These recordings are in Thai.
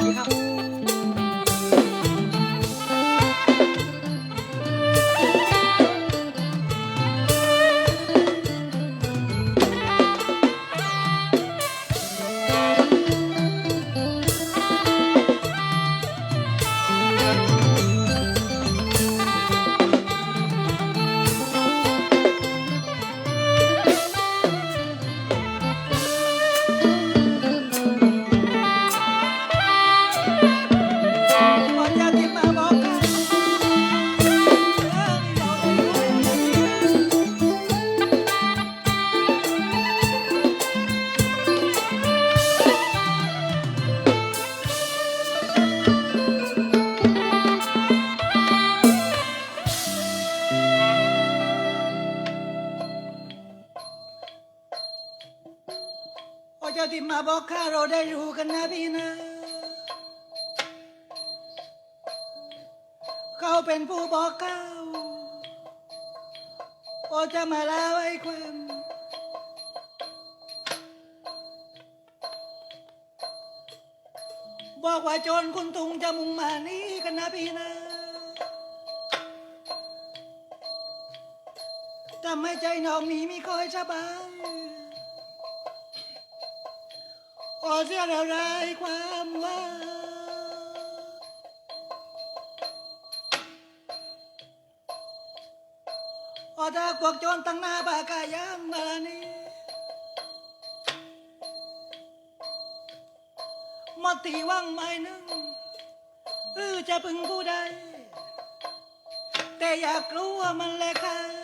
你看 ทำให้ใจน้องมีไม่คอยสบายขอเสียแล้วไรความว่าอดาพวกจนตั้งหน้าบากายางมาลนี้มตีว่างไม่นึงเออจะพึงผู้ใดแต่อยากรู้ว่ามันแลค่ะ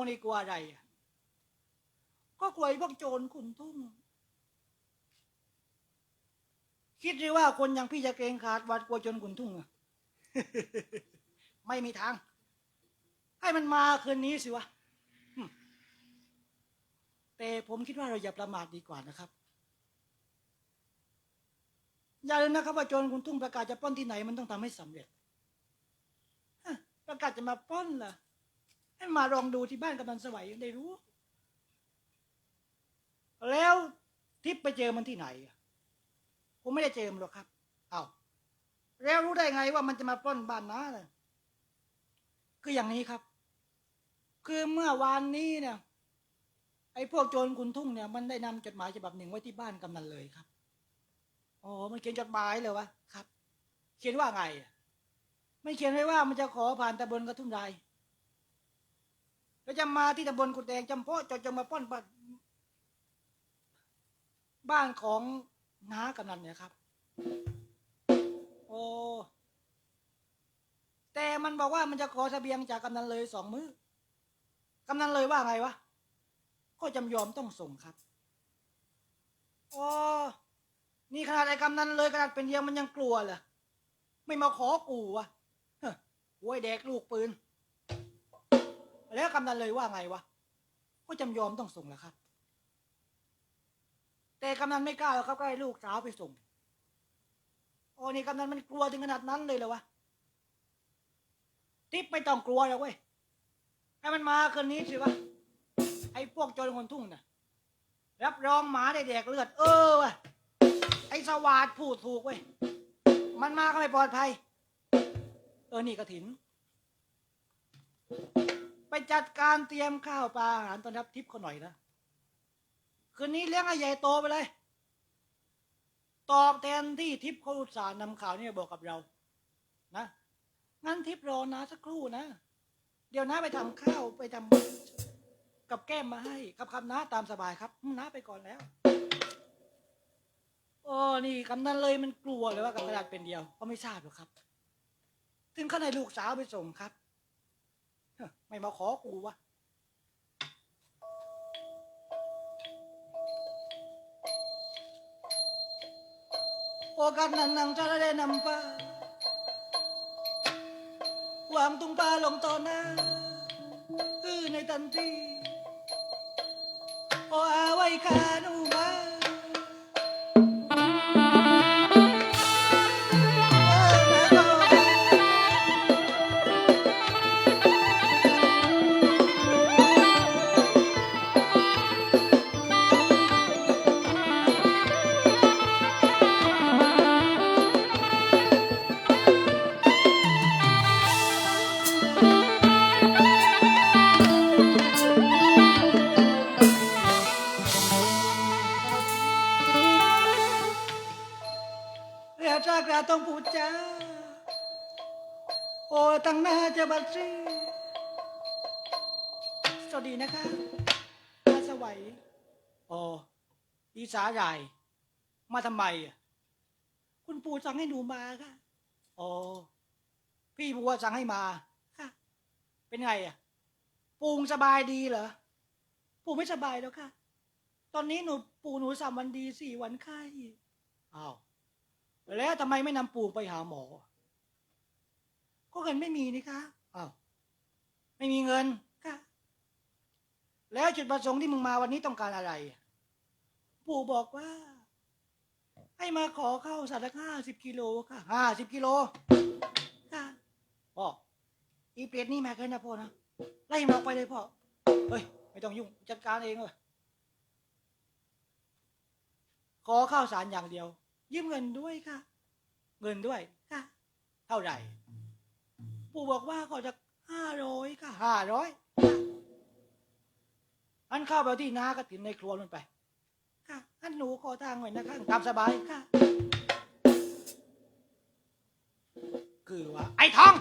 วกงนี่กลัวอะไรอะก็กลัวไอ้พวกโจรขุนทุ่ง คิดหรือว่าคนอย่างพี่จะเกรงขาดหวาดกลัวโจรขุนทุ่งอะไม่มีทาง ให้มันมาคืนนี้สิวะแต่ผมคิดว่าเราอย่าประมาทดีกว่านะครับ อย่าลืมนะครับว่าโจรขุนทุ่งประกาศจะปล้นที่ไหนมันต้องทำให้สำเร็จประกาศจะมาปล้นล่ะ ให้มาลองดูที่บ้านกำนันสวัยได้รู้ แล้วทิพย์ไปเจอมันที่ไหนผมไม่ได้เจอมันหรอกครับ เอาแล้วรู้ได้ไงว่ามันจะมาปล้นบ้านน้าเลยคืออย่างนี้ครับ คือเมื่อวานนี้เนี่ย ไอ้พวกโจรคุณทุ่งเนี่ย มันได้นำจดหมายฉบับหนึ่งไว้ที่บ้านกำนันเลยครับอ๋อมันเขียนจดหมายเลยวะครับ เขียนว่าไง ไม่เขียนไว้ว่ามันจะขอผ่านตะบนกระทุ่มไร แล้วจะมาที่ตะบนกุดแดงจำเพาะจะจะมาปล้นบ้านบ้านของน้ากำนันเนี่ยครับ โอ้แต่มันบอกว่ามันจะขอเสบียงจากกำนันเลยสองมือ้อกำนันเลยว่าไงวะ ก็จำยอมต้องส่งครับโอ้นี่ขนาดไอ้กำนันเลยขนาดเป็นเดียวมันยังกลัวเหรอไม่มาขอกูวะเฮ้ยโว้ยเด็กลูกปืน แล้วกำนันเลยว่าไงวะก็จำยอมต้องส่งแหละครับ แต่กำนันไม่กล้าหรอกครับก็ให้ลูกสาวไปส่งโอ้นี่กำนันมันกลัวถึงขนาดนั้นเลยเหรอวะทิปไม่ต้องกลัวหรอกเว้ยให้มันมาคืนนี้สิวะไอ้พวกโจรคนทุ่งน่ะ รับรองหมาได้แดกเลือด เออวะไอ้สวาดพูดถูกเว้ยมันมาก็ไม่ปลอดภัย เออนี่กระถิน ไปจัดการเตรียมข้าวปลาอาหารต้อนรับทิพย์เขาหน่อยนะ คืนนี้เลี้ยงให้ใหญ่โตไปเลย ตอบแทนที่ทิพย์เขาอุตส่าห์นำข่าวนี้มาบอกกับเรา นะงั้นทิพย์รอนะสักครู่นะ เดี๋ยวน้าไปทำข้าวไปทำกับแก้มมาให้กับคำน้าตามสบายครับน้าไปก่อนแล้วโอ้นี่กำนันเลยมันกลัวเลยว่ากับกระดาษเป็นเดียวก็ไม่ทราบหรอกครับ ถึงขนาดลูกสาวไปส่งครับ ไม่มาขอกูวะโอกาสนั้นนางจะได้นำปาวางตุงปลาลงต่อหน้าคือในทันทีโออาไว้คานูมา ต้องพูดจาโอ้ตั้งหน้าจะบัดซีสวัสดีนะคะอาสวัยโอ้อีสาใหญ่มาทำไมอะคุณปู่สั่งให้หนูมาค่ะโอ้พี่บัวสั่งให้มาค่ะ เป็นไงอะปู่สบายดีเหรอปู่ไม่สบายแล้วค่ะ ตอนนี้หนูปู่หนูสามวันดีสี่วันไข้อ้าว แล้วทำไมไม่นำปู่ไปหาหมอ ก็เงินไม่มีนี่คะอ้าวไม่มีเงินค่ะแล้วจุดประสงค์ที่มึงมาวันนี้ต้องการอะไร ปู่บอกว่า ให้มาขอข้าวสัตว์ห้าสิบกิโลค่ะห้าสิบกิโลค่ะพ่ออีเปรตนี่แม่เคยนะพ่อนะไล่มันออกไปเลยพ่อเฮ้ยไม่ต้องยุ่งจัดการเองเลยขอข้าวสารอย่างเดียว ยืมเงินด้วยค่ะ เงินด้วยค่ะ เท่าไหร่ ปู่บอกว่าขอจะห้าร้อยค่ะห้าร้อยอันเข้าไปที่น้ากระถินในครัวมันไป ค่ะอันหนูขอทางหน่อยนะคะตามสบายค่ะ คือว่า ไอ้ทอง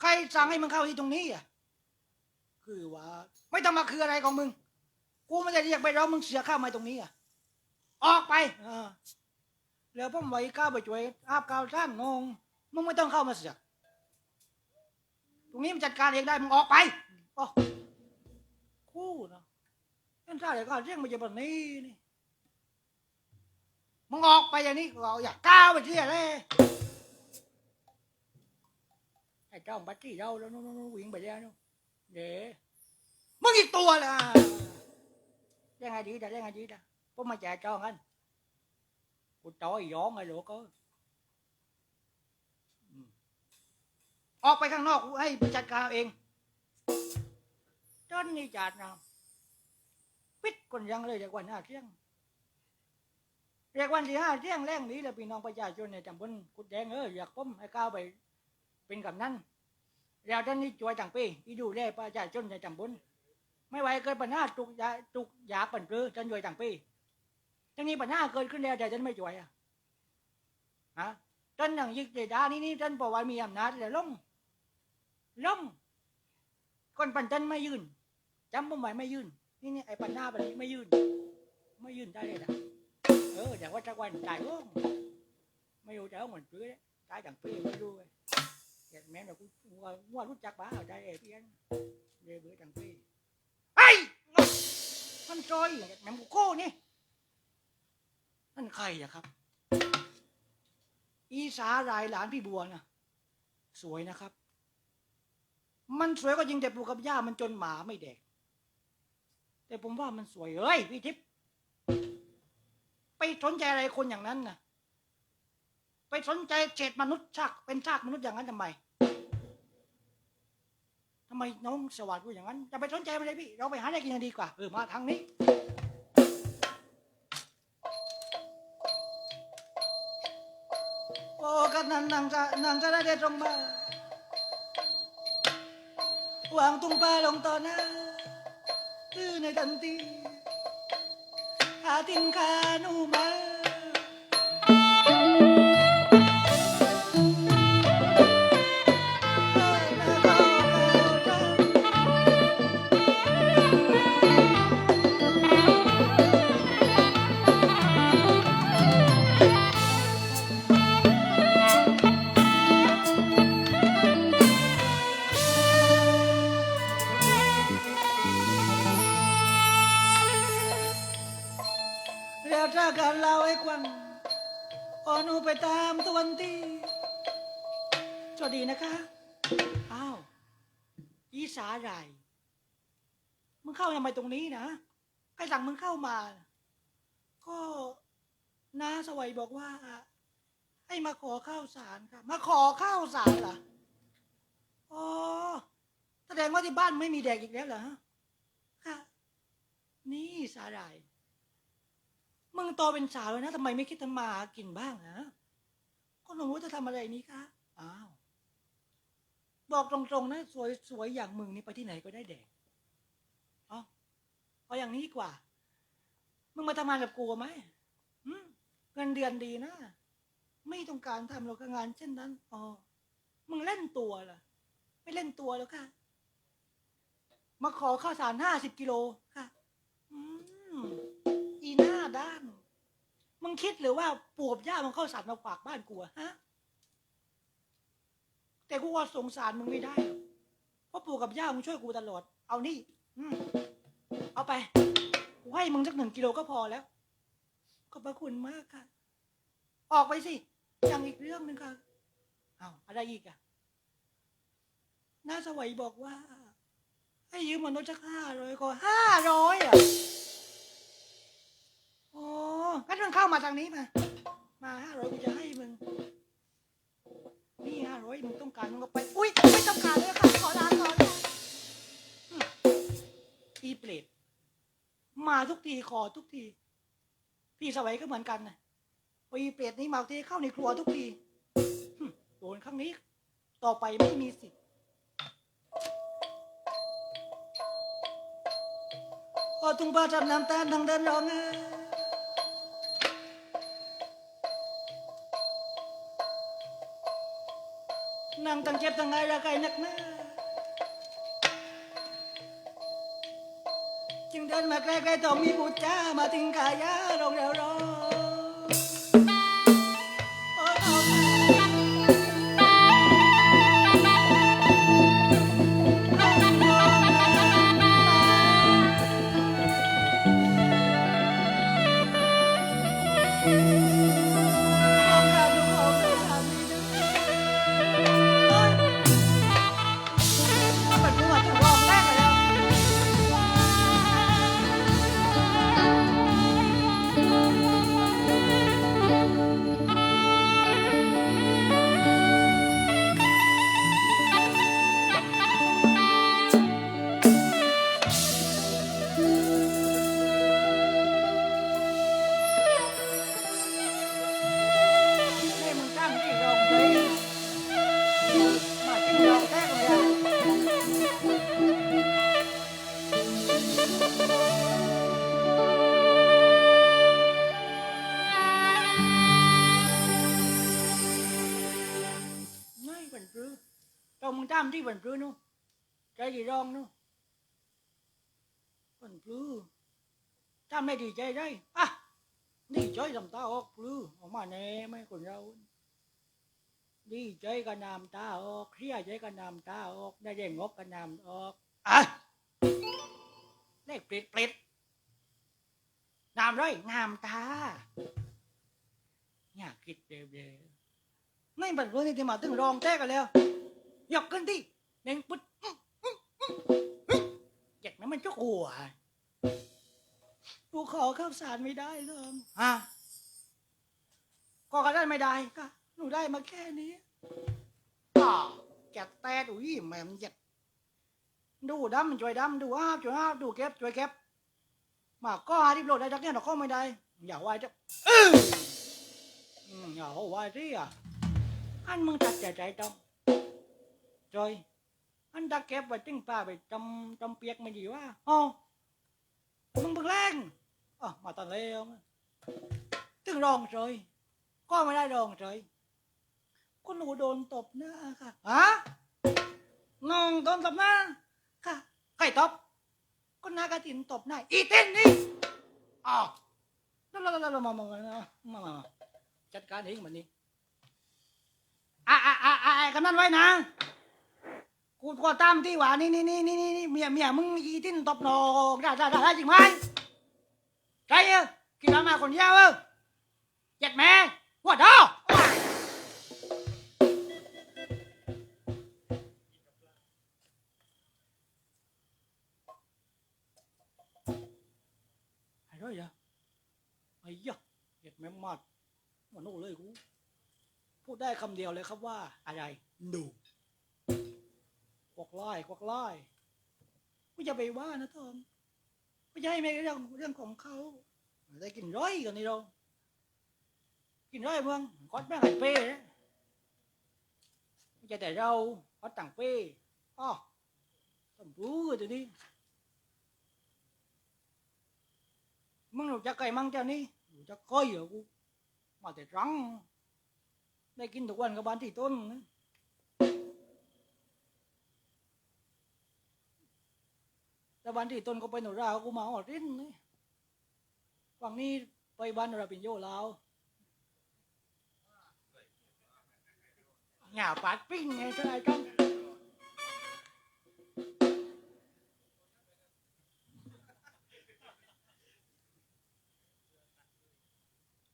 ใครสั่งให้มึงเข้าที่ตรงนี้อะ คือว่า ไม่ต้องมาคืออะไรของมึง กูไม่ได้เรียกไปร้องมึงเสียข้าวมาตรงนี้อะ ออกไป เออแล้วผมไว้ก้าวไปช่วยอาบกาวท่านงงมึงไม่ต้องเข้ามาเสียตรงนี้มันจัดการเองได้มึงออกไปอ๋อคู่เนาะนั่นใช่เลยก็เรื่องมันจะแบบนี้นี่มึงออกไปอย่างนี้ก็อยากก้าวไปที่อะไรไอ้เจ้าบัตรที่เราแล้วนู้นๆๆวิ่งไปแล้วนู้นเดี๋ยวมึงอีกตัวละยังไงดีแต่ยังไงดีแต่ กมาแจกจองกันกูต่อยย้องไอ้หลวกเอ้ยอกไปข้างนอกให้จัดการเอาเองจนนี่จัดนะปิดคนยังเลยเรียกวันห้าเที่ยงเรียกวันที่ห้าเที่ยงแรงนี้แหละพี่น้องประชาชนในตำบลกุดแดงเอออยากพ้มให้ก้าวไป เป็นกำนันแล้วท่านนี่ช่วยต่างปีที่ดูแลประชาชนในตำบลไม่ไหวเกิดปัญหาตุกยาตุกยาปั่นเปลือท่านช่วยต่างปี ท่านนี้ปัญหาเกิดขึ้นแล้วแต่ท่านไม่ช่วยอะฮะท่านอย่างยิกเจดานี่นี่ท่านบอกว่ามีอำนาจแล้วลงล้มคนปันจันไม่ยืนจำผมไว้ไม่ยืนนี่นี่ไอ้ปันหาปันนี้ไม่ยืนไม่ยืนได้เลยนะเออแต่ว่าจักวันตายโอ้งไม่รู้จะเอาเหมือนเพื่อตายจังปีไม่รู้เลยเห็นแม่เรากูว่าว่ารู้จักบ้าเอาใจเอเพียนเดี๋ยวเบื่อจังปีไอ้มันจอยแม่กูโก้นี่ นั่นใครอะครับ อีสารายหลานพี่บัวนะสวยนะครับ มันสวยก็จริงแต่ปลูกกับหญ้ามันจนหมาไม่แดก แต่ผมว่ามันสวยเอ้ยพี่ทิพย์ไปสนใจอะไรคนอย่างนั้นนะไปสนใจเศษมนุษย์ชากเป็นชากมนุษย์อย่างนั้นทำไมทำไมน้องสวัสดิ์พูดอย่างนั้นจะไปสนใจมันเลยพี่ เราไปหาอะไรกินดีกว่าเออมาทางนี้ กันนันางจะนางจะได้เด็ดลงมาวางตุ้งปลาลงต่อหน้าคือในทันทีอาตินคานูมา มา ก็น้าสวัยบอกว่า ให้มาขอข้าวสารค่ะ มาขอข้าวสารเหรออ๋อแสดงว่าที่บ้านไม่มีแดกอีกแล้วเหรอฮะค่ะ นี่สาหร่ายมึงโตเป็นสาวแล้วนะทำไมไม่คิดทำมาหากินบ้างฮะก็หนูจะทำอะไรนี้คะอ้าวบอกตรงๆนะสวยสวยอย่างมึงนี่ไปที่ไหนก็ได้แดกเอาเอาอย่างนี้ดีกว่า มึงมาทำงานกับกูไหมเงินเดือนดีนะ ไม่ต้องการทำหรอกงาน เช่นนั้นอ๋อมึงเล่นตัวเหรอไม่เล่นตัวแล้วค่ะ มาขอข้าวสารห้าสิบกิโลค่ะอืมอีหน้าด้าน มึงคิดหรือว่าปวบย่ามันข้าวสัตว์มาฝากบ้านกูฮะแต่กูว่าสงสารมึงไม่ได้เพราะปู่กับย่ามึงช่วยกูตลอด เอานี่อืมเอาไป กูให้มึงสักหนึ่งกิโลก็พอแล้ว ขอบพระคุณมากค่ะ ออกไปสิยังอีกเรื่องหนึ่งค่ะเอาอะไรอีกอะน้าสวัยบอกว่า ให้ยืมมนุษย์สักห้าร้อยก็ห้าร้อยอะโอ้งั้นมึงเข้ามาทางนี้มา มาห้าร้อยกูจะให้มึง นี่ห้าร้อยมึงต้องการมึงก็ไป อุ้ยไม่ต้องการเลยค่ะขอลาก่อนอีเปรต มาทุกทีขอทุกที พี่สวัยก็เหมือนกันนะปีเปรตนี้มาทีเข้าในครัวทุกทีโดนครั้งนี้ ต่อไปไม่มีสิทธิ์พอตุงปลาจับน้ำตาลทางเดินร้องไห้นั่งตั้งเจ็บตั้งไงละไกนักหน้า เดินมาใกล้ๆต้องมีบุตรจ้ามาถึงกายาลงแล้วรอง ที่บันพลื้นู้ใจดีรองนู้บันพลื้ถ้าไม่ดีใจได้อะดีใจทำตาออกพลื้ออกมาแน่ไม่คนเราดีใจก็นำตาออกเครียดใจก็นำตาออก ได้แรงงบก็นำออกอะเลขปลิดปลิดน้ำเลยน้ำตาอยากคิดเร็วๆไม่บันรู้นี่ที่มาถึงรองแท้กันแล้ว ยกขึ้นที่เน่งปุ๊ดอื้ออื้ออื้อเฮ้ยเจ็ดนั้นมันจะหัวกูขอข้าวสารไม่ได้เลยฮะก็ก็ได้ไม่ได้ก็หนูได้มาแค่นี้อ่าแกแตดอุ้ยแม่มเจ็ดดูดำช่วยดำดูอาบช่วยอาบดูเก็บช่วยเก็บมาก็หาที่โหลดได้จักเนี่ยเราก็ไม่ได้ อย่าไหวจะเอออืมอย่าไหวที่อะอันมึงตัดใจใจต้อง จอย อันตะเก็บไว้ติ้งป้าไปจำจำเปียกไม่ดีว่าอ๋อมึงเบิ่งแรงอะมาตอนแล้วตึงรองจอยก็ไม่ได้รองเฉยคุณหนูโดนตบหน้าค่ะฮะงงโดนตบหน้าค่ะใครตบก็นากระตินตบหน้าอีเต้นนี่อ๋อแล้วแล้วแล้วมามามามามาจัดการเองมันนี้อะอะอะอะกำนันไว้นะ กูก็ตามที่ว่านี่นี่นี่นี่นี่เมียเมียมึงอีติ้นตบหนอกได้ได้ได้จริงไหมใช่เออกินมาคนเดียวเออเจ็ดแม่หัวดอไอ้ร้อยอะไอ้ยะเจ็ดแม่มาดมันโน่เลยกูพูดได้คำเดียวเลยครับว่าอะไรดู กวักไล่กวักไล่ก็อย่ไปว่านะทอมไม่ใช่ไม่เรื่องเรื่องของเขาได้กินร้อยกันนี่เรากินร้อยเมืองคอดแม่งไอ้เป้ไม่ใช่แต่เราคอดต่างเป้อ๋อทำรู้ตัวนี้มึงหนูจะไก่มั่งเจ้านี่หนูจะกก้อยเหรอกูมาแต่รังได้กินทุกวันกับบ้านที่ต้นนะ แต่วันที่ตนก็ไปหนูราเขากูมาหอดิ้นนี่ฝั่งนี้ไปบ้านหนูราปิญโยลาวหงาปัดปิ้งไงก็ได้กัน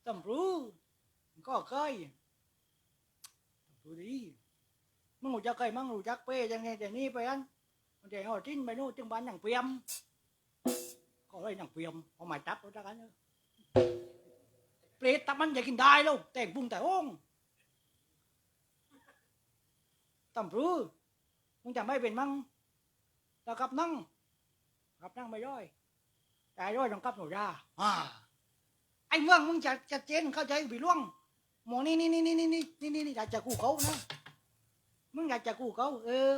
ตำรู้ก็เคยตำรู้ดีมึงหูจักเคยมึงหูจักเป้ยังไงแต่นี่ไปอัน ăn để họ tin mày nô từng bán nhằng phiêm có đây nhằng phiêm họ mày tắp nó chắc ăn เปรตตับมันอยากกินได้ลูกแต่งปรุงแต่โอ่งตำรู้มึงจำไม่เป็นมั้งแต่กับนั่งกับนั่งไม่ร้อยแต่ร้อยต้องกับหนูราอ่าไอ้เมืองมึงจะจะเจนเข้าใจผีล่วงหมอนี่นี่นี่นี่นี่นี่นี่นี่นี่อยากจะกู้เขานะมึงอยากจะกู้เขาเออ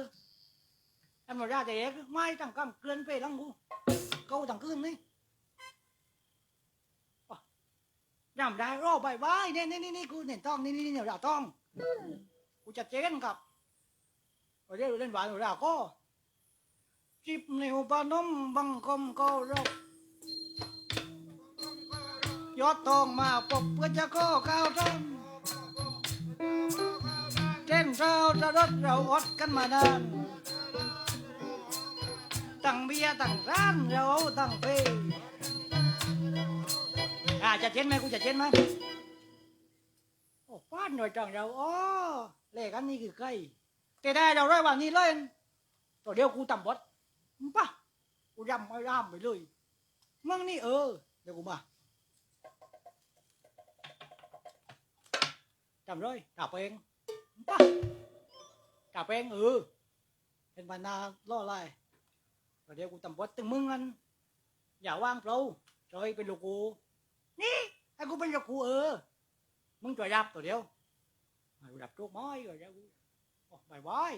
ธรรมดาแต่เอ็กไม่ตั้งกำเกลือนไปลังกูเกาต่างคืนนี่ยำได้รอบใบไใบเนี่ยนี่นี่กูเห็นต้องนี่นี่เนี่ยเราต้องกูจะเจนกับเดียวเล่นหวานเราก็จิบในอุปนมบังคมก็รบยอดทองมาปกเพื่อจะก้ก้าวต้มเช่นเราจะรถเราอดกันมานาน ตั้งเบียตั้งร้านเราตั้งเฟ่อาจะเช็นไหมกูจะเช็นไหมโอ้ป้าดหน่อยจังเราอ๋อเลขอันนี้คือใกล้แต่ได้เราได้วันนี้เลยตัวเดียวกูต่ำบดป่ะกูยำไม่ร่ำไปเลยมึงนี่เออเดี๋ยวกูมาจำเลยกลับเองป่ะกลับเองเออเป็นบรรดาล่อไล่ เดี๋ยวกูตำบดตึงมึงกันอย่าว่างเปล่าจอยเป็นลูกกูนี่ไอ้กูเป็นลูกกูเออมึงจอยรับตัวเดียวไกูดับโรคม้อยก็จะกูบายบาย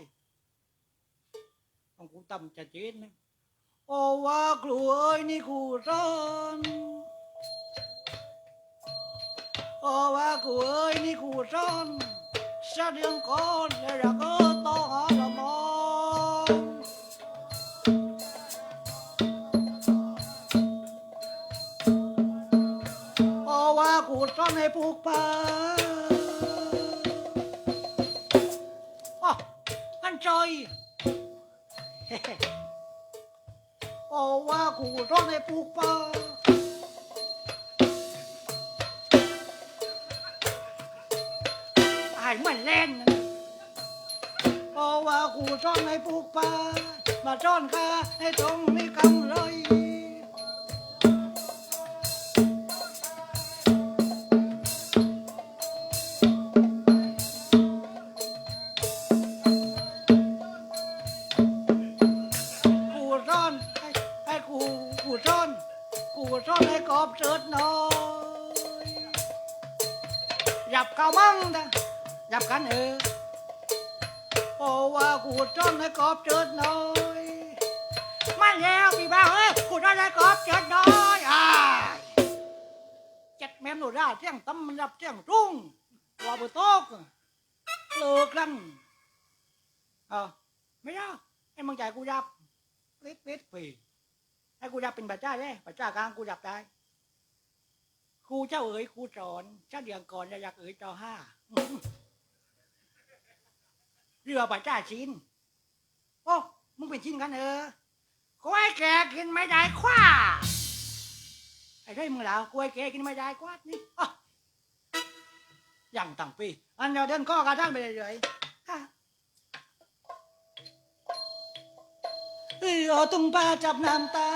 ของกูตำจะเจนนะโอ้ว่ากลัวนี่กูร้อนโอ้ว่ากูเอ้ยนี่กูร้อนชาเดียงก่อนแล้วก็ อนให้ปลูกป่าอ๋ออันจอยโอ้ว่ากูร้อนให้ปลูกป่าไอ้เหมือนเล่นนะโอ้ว่ากูร้อนให้ปลูกป่ามาจ้อนข้าให้ตรงนี้กำเลย มึงใจกูยับปิดปิดปีให้กูยับเป็นบัจจ้าได้บัจจ้ากลางกูยับได้ครูเจ้าเอ๋ยครูสอนเจ้าเดียงก่อนอยากเอ๋ยจ้าห้าอื้อหือเรือบัจจ้าชินโอ้มึงเป็นชินกันเออกูให้แกกินไม่ได้คว้าไอ้ได้มึงแล้วกูให้แกกินไม่ได้กวานี่อย่างต่างปีอันเดียวเดินข้อกระทั่งไปเรื่อยๆ เออตุงปลาจับน้ำตา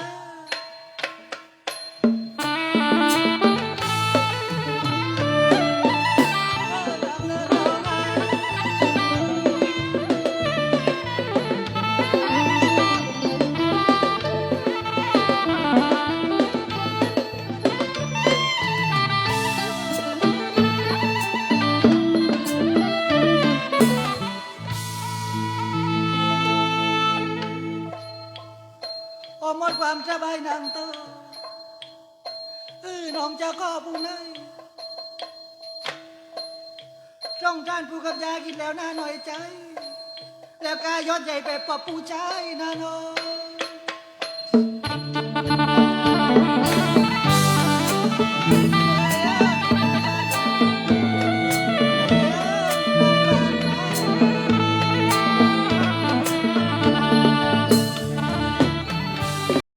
ยากินแล้วหน้าหน่อยใจ แล้วกายยอดใหญ่แบบปอบผู้ใจน่าน้อย